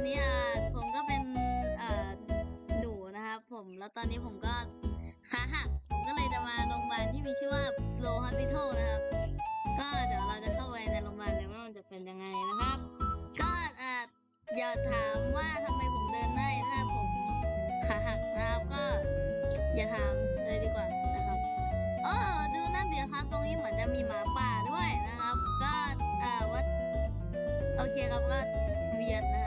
วันนี้อ่าผมก็เป็นเอ่อหนูนะครับ ผมแล้วตอนนี้ผมก็ขาหักผมก็เลยจะมาโรงพยาบาลที่มีชื่อว่าโลฮอสพิทอลนะครับ ก็เดี๋ยวเราจะเข้าไปในโรงพยาบาลเลยว่ามันจะเป็นยังไงนะครับ ก็อ่าอย่าถามว่าทำไมผมเดินได้ถ้าผมขาหักนะครับก็อย่าถามเลยดีกว่านะครับเออดูนั่นเดี๋ยวครับตรงนี้เหมือนจะมีหมาป่าด้วยนะครับ ก็เอ่อวัดโอเคครับก็เวียดนะ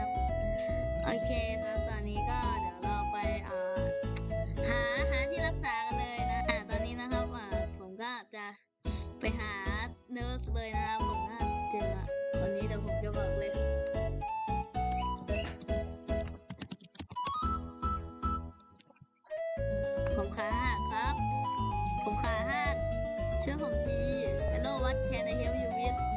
โอเคครับตอนนี้ก็เดี๋ยวเราไปเอ่อหาหาที่รักษากันเลยนะอ่าตอนนี้นะครับอ่าผมก็จะไปหาเนิร์สเลยนะครับผมน่าเจอคนนี้เดี๋ยวผมจะบอกเลยผมขาหักครับ ผมขาหักช่วยผมที Hello what can I help you with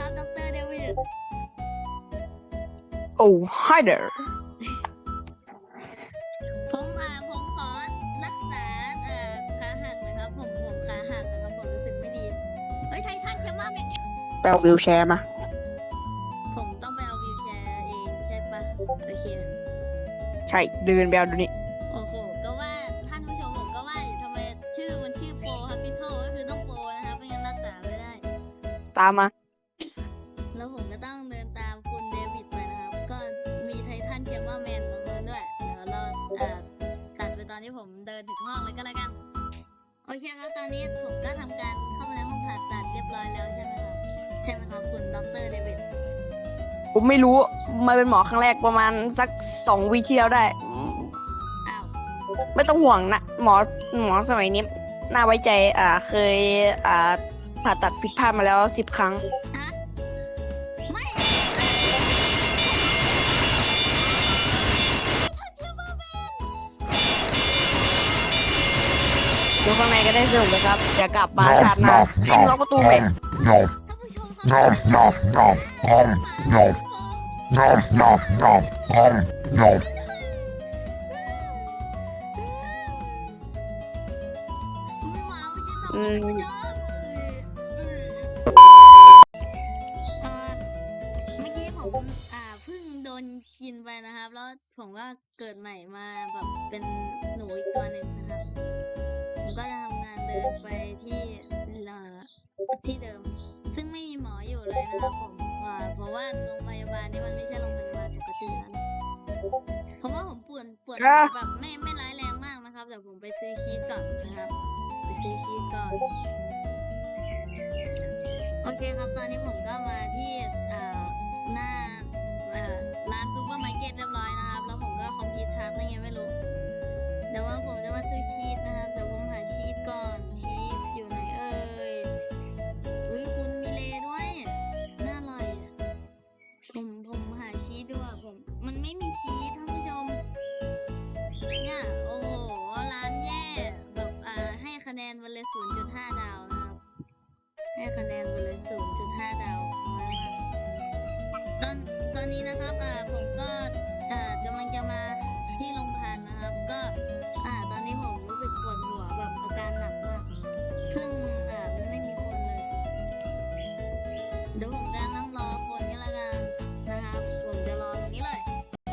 ครับด็อกเตอร์เดวิด Oh, hi there. ผมอ่าผมขอรักษาเอ่อขาหักนะครับ ผมผมขาหักนะครับผมรู้สึกไม่ดี เฮ้ยไททันแคมว่าไม่ไปเอาวิวแชร์มา ผมต้องไปเอาวิวแชร์เองใช่ปะโอเค ใช่ เดินไปเอาดูนี่โอ้โห ก็ว่าท่านผู้ชมผมก็ว่าอยู่ทำไมชื่อมันชื่อโปรครับพี่โทก็คือต้องโปรนะครับไม่งั้นรักษาไม่ได้ ตามมา โอเคครับตอนนี้ผมก็ทำการเข้ามาในห้องผ่าตัดเรียบร้อยแล้วใช่ไหมครับใช่ไหมครับคุณดรเดวิดผมไม่รู้มาเป็นหมอครั้งแรกประมาณสักสองวีที่แล้วได้อืมอ้าวไม่ต้องห่วงนะหมอหมอสมัยนี้น่าไว้ใจ อ่าเคยอ่าผ่าตัดผิดพลาดมาแล้วสิบครั้งูข้างในก็ได้สนุกนะครับจะกลับมาชาร์จน้าล็อกประตูไปอืมเมื่อกี้ผมอ่าเพิ่งโดนกินไปนะครับ แล้วผมก็เกิดใหม่มาแบบเป็นหนูอีกตัวหนึ่งนะครับ ก็จะทำงานเดินไปที่เอ่อที่เดิม ซึ่งไม่มีหมออยู่เลยนะครับผมว่าเพราะว่าโรงพยาบาลนี้มันไม่ใช่โรงพยาบาลปกติแล้วนะผมว่าผมปวดปวดหัวแบบไม่ไม่ร้ายแรงมากนะครับเดี๋ยวผมไปซื้อชีสก่อนนะครับ ไปซื้อชีสก่อน โอเคครับตอนนี้ผมก็มาที่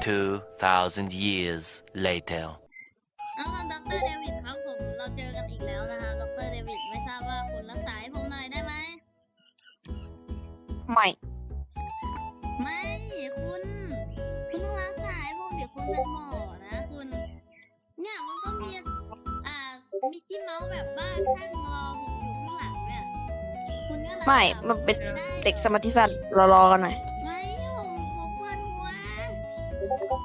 2,000 years later. เอาค่ะดรเดวิดครับผม เราเจอกันอีกแล้วนะคะดรเดวิด ไม่ทราบว่าคุณรักษาให้ผมหน่อยได้ไหม ไม่ ไม่ คุณ คุณต้องรักษาให้ผมเดี๋ยวคุณเป็นหมอนะคุณ เนี่ยมันก็มี อ่า มิกกี้เมาส์แบบบ้าข้างรอผมอยู่ข้างหลังเนี่ย คุณก็รักษาไม่ผมันเป็นไได้เด็กสมาธิสั้นรอรอกันหน่อย ไม่ผมผมปวดหัว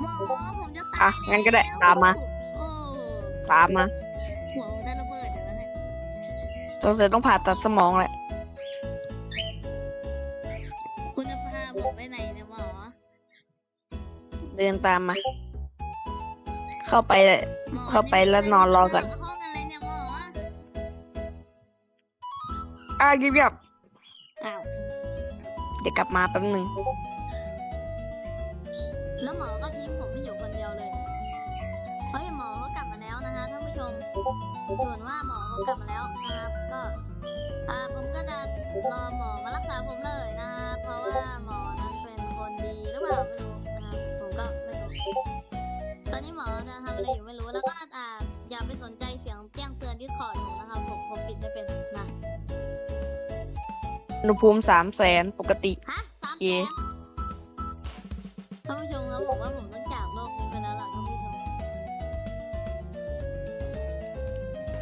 หมอผมจะตายอะงั้นก็ได้แล้วตามมา โอ้ตามมาหัวผมจะระเบิดเดี๋ยวนะเนี่ยสงสัยต้องผ่าตัดสมองแหละ คุณจะพาผมไปไหนเนี่ยหมอเดินตามมา เข้าไป หมอเข้าไปแล้วนอนรอก่อน ห้องอะไรเนี่ยหมออ่าเงียบอ้าว ๆเดี๋ยวกลับมาแป๊บหนึ่ง แล้วหมอก็ทิ้งผมให้อยู่คนเดียวเลย เฮ้ยหมอเขากลับมาแล้วนะคะท่านผู้ชมส่วนว่าหมอเขากลับมาแล้วนะครับ ก็อ่าผมก็จะรอหมอมารักษาผมเลยนะคะเพราะว่าหมอนั้นเป็นคนดีหรือเปล่าไม่รู้นะครับผมก็ไม่รู้ ตอนนี้หมอจะทำอะไรอยู่ไม่รู้ แล้วก็อ่าอย่าไปสนใจเสียงแจ้งเตือนที่คอร์ดผมนะครับผมผมปิดไม่เป็นนะอุณหภูมิสามแสนปกติฮะสามโอเคแสนท่านผู้ชมครับผมว่าผมต้องจากโลกนี้ไปแล้วล่ะท่านผู้ชม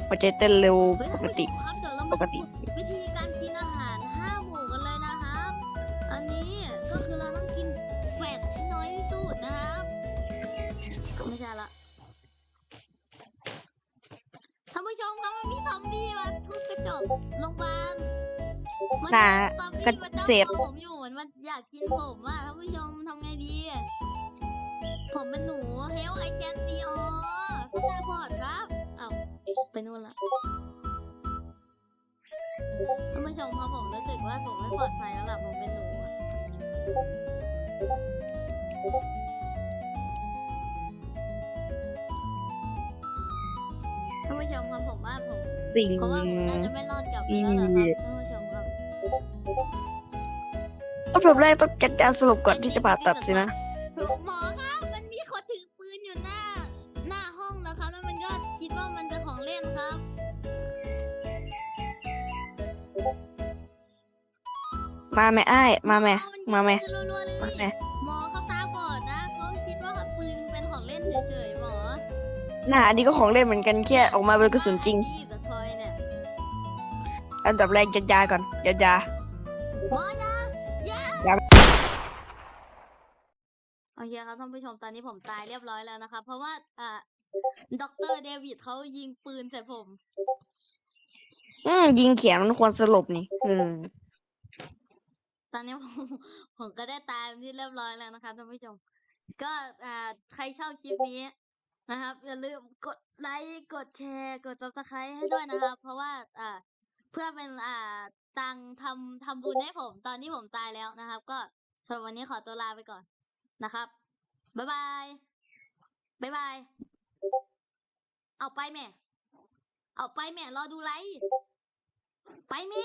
หัวใจเต้นเร็วเฮ้ยปท่านกผู้ติชมครับเดี๋ยวเราปมากติวิธีการกินอาหารห้าหมู่กันเลยนะครับ อันนี้ก็คือเราต้องกินแฟตให้น้อยที่สุดนะครับ ไม่ใช่ละท่านผู้ชมครับมันมีซอมบี้มาทุบกระจกโรงพยาบาลมันน่ะซอมก็บี้มาจ้องเจ็บตัวผมอยู่เหมือน มันอยากกินผมอะท่านผู้ชมทำไงดี ผมเป็นหนูเฮลไอแคนซีออสตาร์บอร์ดครับอ้าไปนู่นละท่านผู้ชมครับผมรู้สึกว่าผมไม่ปลอดภัยแล้วล่ะผมเป็นหนูอะท่านผู้ชมครับผมว่าผมสิ่งเพราะว่าผมน่าจะไม่รอดกลับไปแล้วล่ะครับท่านผู้ชมครับ อันดับแรกต้องจัดการสรุปก่อนที่จะผ่าตัดสินะ หมอครับ มันมีคนถือปืนอยู่หน้า หน้าห้องนะครับ แล้วมันก็คิดว่ามันเป็นของเล่นครับ มาแม่อ้ายมาแม่หนยิงมาแม่ปืนรัวๆเลยมาแม่หมอเขาตาบอดนะเขาคิดว่าปืนเป็นของเล่นเฉยๆหมอหน้าอันนี้ก็ของเล่นเหมือนกันแค่ออกมาเป็นกระสุนจริง นี่แต่ทอยเนี่ย อันดับแรกยัดยาก่อนยัดยาหมอยาอยายัง โอเคครับท่านผู้ชมตอนนี้ผมตายเรียบร้อยแล้วนะครับเพราะว่าอ่าด็อกเตอร์เดวิดเขายิงปืนใส่ผม อืมยิงเขียนมันควรสลบนี่อืมตอนนี้ผมผมก็ได้ตายเป็นที่เรียบร้อยแล้วนะครับท่านผู้ชม ก็อ่าใครชอบคลิปนี้นะครับอย่าลืมกดไลค์กดแชร์ กด subscribe ให้ด้วยนะครับ เพราะว่าอ่าเพื่อเป็นอ่า ตังค์ทำทำบุญให้ผมตอนที่ผมตายแล้วนะครับ ก็สำหรับวันนี้ขอตัวลาไปก่อนนะครับบ๊ายบายบ๊ายบายเอาไปแม่ เอาไปแม่ รอดูไลค์ไปแม่